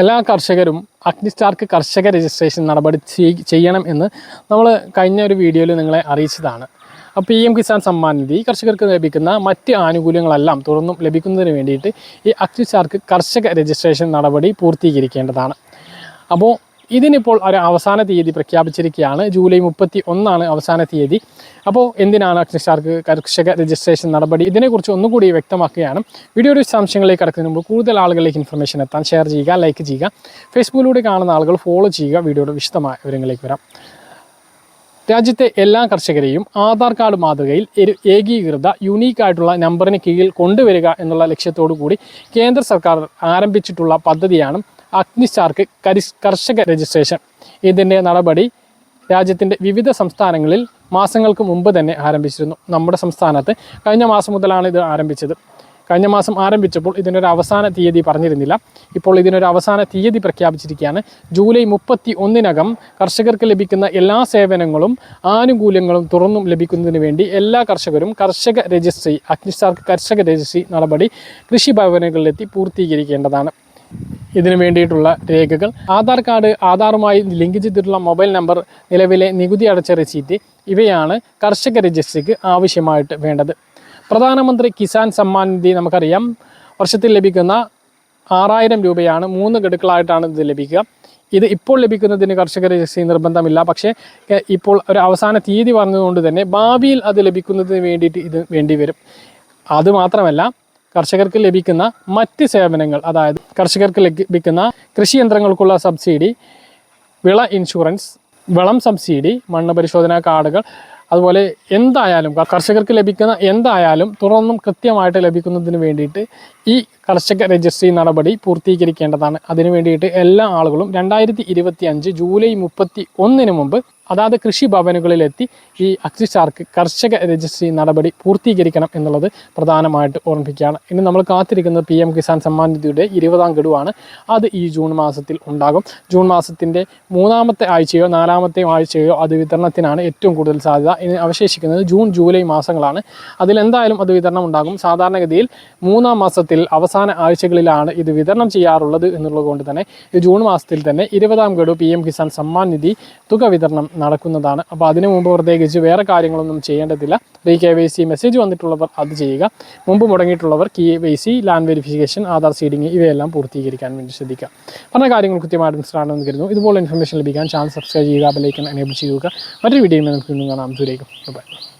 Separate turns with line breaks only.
എല്ലാ കർഷകരും അഗ്നിസ്റ്റാർക്ക് കർഷക രജിസ്ട്രേഷൻ നടപടി ചെയ്യണം എന്ന് നമ്മൾ കഴിഞ്ഞ ഒരു വീഡിയോയിൽ നിങ്ങളെ അറിയിച്ചതാണ്. അപ്പോൾ പി എം കിസാൻ സമ്മാൻ നിധി കർഷകർക്ക് ലഭിക്കുന്ന മറ്റ് ആനുകൂല്യങ്ങളെല്ലാം തുടർന്നും ലഭിക്കുന്നതിന് വേണ്ടിയിട്ട് ഈ അഗ്നിസ്റ്റാർക്ക് കർഷക രജിസ്ട്രേഷൻ നടപടി പൂർത്തീകരിക്കേണ്ടതാണ്. അപ്പോൾ ഇതിനിപ്പോൾ ഒരു അവസാന തീയതി പ്രഖ്യാപിച്ചിരിക്കുകയാണ്. ജൂലൈ മുപ്പത്തി ഒന്നാണ് അവസാന തീയതി. അപ്പോൾ എന്തിനാണ് കർഷകർക്ക് കർഷക രജിസ്ട്രേഷൻ നടപടി? ഇതിനെക്കുറിച്ച് ഒന്നുകൂടി വ്യക്തമാക്കുകയാണ്. വീഡിയോയുടെ വിശദാംശങ്ങളിലേക്ക് കടക്കുന്നതിന് മുമ്പ് കൂടുതൽ ആളുകളിലേക്ക് ഇൻഫർമേഷൻ എത്താൻ ഷെയർ ചെയ്യുക ലൈക്ക് ചെയ്യുക. ഫേസ്ബുക്കിലൂടെ കാണുന്ന ആളുകൾ ഫോളോ ചെയ്യുക. വീഡിയോയുടെ വിശദമായ വിവരങ്ങളിലേക്ക് വരാം. രാജ്യത്തെ എല്ലാ കർഷകരെയും ആധാർ കാർഡ് മാതൃകയിൽ ഒരു ഏകീകൃത യുണീക്ക് ആയിട്ടുള്ള നമ്പറിന് കീഴിൽ കൊണ്ടുവരിക എന്നുള്ള ലക്ഷ്യത്തോടു കൂടി കേന്ദ്ര സർക്കാർ ആരംഭിച്ചിട്ടുള്ള പദ്ധതിയാണ് അഗ്നിസ്റ്റാർക്ക് കരി- കർഷക രജിസ്ട്രേഷൻ. ഇതിന്റെ നടപടി രാജ്യത്തിന്റെ വിവിധ സംസ്ഥാനങ്ങളിൽ മാസങ്ങൾക്ക് മുമ്പ് തന്നെ ആരംഭിച്ചിരുന്നു. നമ്മുടെ സംസ്ഥാനത്ത് കഴിഞ്ഞ മാസം മുതലാണ് ഇത് ആരംഭിച്ചത്. കഴിഞ്ഞ മാസം ആരംഭിച്ചപ്പോൾ ഇതിനൊരു അവസാന തീയതി പറഞ്ഞിരുന്നില്ല. ഇപ്പോൾ ഇതിനൊരു അവസാന തീയതി പ്രഖ്യാപിച്ചിരിക്കുകയാണ്. ജൂലൈ മുപ്പത്തി ഒന്നിനകം കർഷകർക്ക് ലഭിക്കുന്ന എല്ലാ സേവനങ്ങളും ആനുകൂല്യങ്ങളും തുറന്നും ലഭിക്കുന്നതിന് വേണ്ടി എല്ലാ കർഷകരും കർഷക രജിസ്ട്രി അഗ്നിസ്റ്റാർക്ക് കർഷക രജിസ്ട്രി നടപടി കൃഷി ഭവനുകളിലെത്തി പൂർത്തീകരിക്കേണ്ടതാണ്. ഇതിനു വേണ്ടിയിട്ടുള്ള രേഖകൾ. ആധാർ കാർഡ് ആധാറുമായി ലിങ്ക് ചെയ്തിട്ടുള്ള മൊബൈൽ നമ്പർ നിലവിലെ നികുതി അടച്ച റെസീറ്റ് ഇവയാണ് കർഷക രജിസ്ട്രിക്ക് ആവശ്യമായിട്ട് വേണ്ടത്. പ്രധാനമന്ത്രി കിസാൻ സമ്മാൻ നിധി നമുക്കറിയാം. വർഷത്തിൽ ലഭിക്കുന്ന ആറായിരം രൂപയാണ് മൂന്ന് ഗഡുക്കളായിട്ടാണ് ഇത് ലഭിക്കുക. ഇത് ഇപ്പോൾ ലഭിക്കുന്നതിന് കർഷക രജിസ്ട്രി നിർബന്ധമില്ല. പക്ഷേ ഇപ്പോൾ ഒരു അവസാന തീയതി പറഞ്ഞതുകൊണ്ട് തന്നെ ഭാവിയിൽ അത് ലഭിക്കുന്നതിന് വേണ്ടിയിട്ട് ഇത് വേണ്ടി വരും അതുമാത്രമല്ല കർഷകർക്ക് ലഭിക്കുന്ന മറ്റ് സേവനങ്ങൾ അതായത് കർഷകർക്ക് ലഭിക്കുന്ന കൃഷി യന്ത്രങ്ങൾക്കുള്ള സബ്സിഡി വിള ഇൻഷുറൻസ് വളം സബ്സിഡി മണ്ണ് പരിശോധനാ കാർഡുകൾ അതുപോലെ എന്തായാലും കർഷകർക്ക് ലഭിക്കുന്ന എന്തായാലും തുറന്നും കൃത്യമായിട്ട് ലഭിക്കുന്നതിന് വേണ്ടിയിട്ട് ഈ കർഷക രജിസ്ട്രി നടപടി പൂർത്തീകരിക്കേണ്ടതാണ്. അതിനു വേണ്ടിയിട്ട് എല്ലാ ആളുകളും രണ്ടായിരത്തി ഇരുപത്തി അഞ്ച് ജൂലൈ മുപ്പത്തി ഒന്നിന് മുമ്പ് അതാത് കൃഷിഭവനുകളിലെത്തി ഈ അക്സിസാർക്ക് കർഷക രജിസ്ട്രി നടപടി പൂർത്തീകരിക്കണം എന്നുള്ളത് പ്രധാനമായിട്ട് ഓർമ്മിപ്പിക്കുകയാണ്. ഇനി നമ്മൾ കാത്തിരിക്കുന്നത് പി എം കിസാൻ സമ്മാൻ നിധിയുടെ ഇരുപതാം ഗഡുവാണ്. അത് ഈ ജൂൺ മാസത്തിൽ ഉണ്ടാകും. ജൂൺ മാസത്തിന്റെ മൂന്നാമത്തെ ആഴ്ചയോ നാലാമത്തെ ആഴ്ചയോ അത് വിതരണത്തിനാണ് ഏറ്റവും കൂടുതൽ സാധ്യത. ഇനി അവശേഷിക്കുന്നത് ജൂൺ ജൂലൈ മാസങ്ങളാണ്. അതിലെന്തായാലും അത് വിതരണം ഉണ്ടാകും. സാധാരണഗതിയിൽ മൂന്നാം മാസത്തിൽ അവസാന ആഴ്ചകളിലാണ് ഇത് വിതരണം ചെയ്യാറുള്ളത് എന്നുള്ളതുകൊണ്ട് തന്നെ ജൂൺ മാസത്തിൽ തന്നെ ഇരുപതാം ഗഡു പി എം കിസാൻ സമ്മാൻ നിധി തുക വിതരണം നടക്കുന്നതാണ്. അപ്പോൾ അതിനു മുമ്പ് പ്രത്യേകിച്ച് വേറെ കാര്യങ്ങളൊന്നും ചെയ്യേണ്ടതില്ല. Re K Y C message വന്നിട്ടുള്ളവർ അത് ചെയ്യുക. മുമ്പ് മുടങ്ങിയിട്ടുള്ളവർ K Y C land verification Aadhaar seeding ഇവയെല്ലാം പൂർത്തീകരിക്കാൻ വേണ്ടി ശ്രദ്ധിക്കുക. പറഞ്ഞ കാര്യങ്ങൾ കൃത്യമായിട്ട് മനസ്സിലാണെന്ന് കരുതുന്നു. ഇതുപോലെ ഇൻഫർമേഷൻ ലഭിക്കാൻ ചാനൽ സബ്സ്ക്രൈബ് ചെയ്യുക ബെലൈക്കൻ എനേബിൾ ചെയ്യുക. മറ്റൊരു വീഡിയോയിൽ നമുക്ക് കാണാം. ദൂരേക്കും ബൈ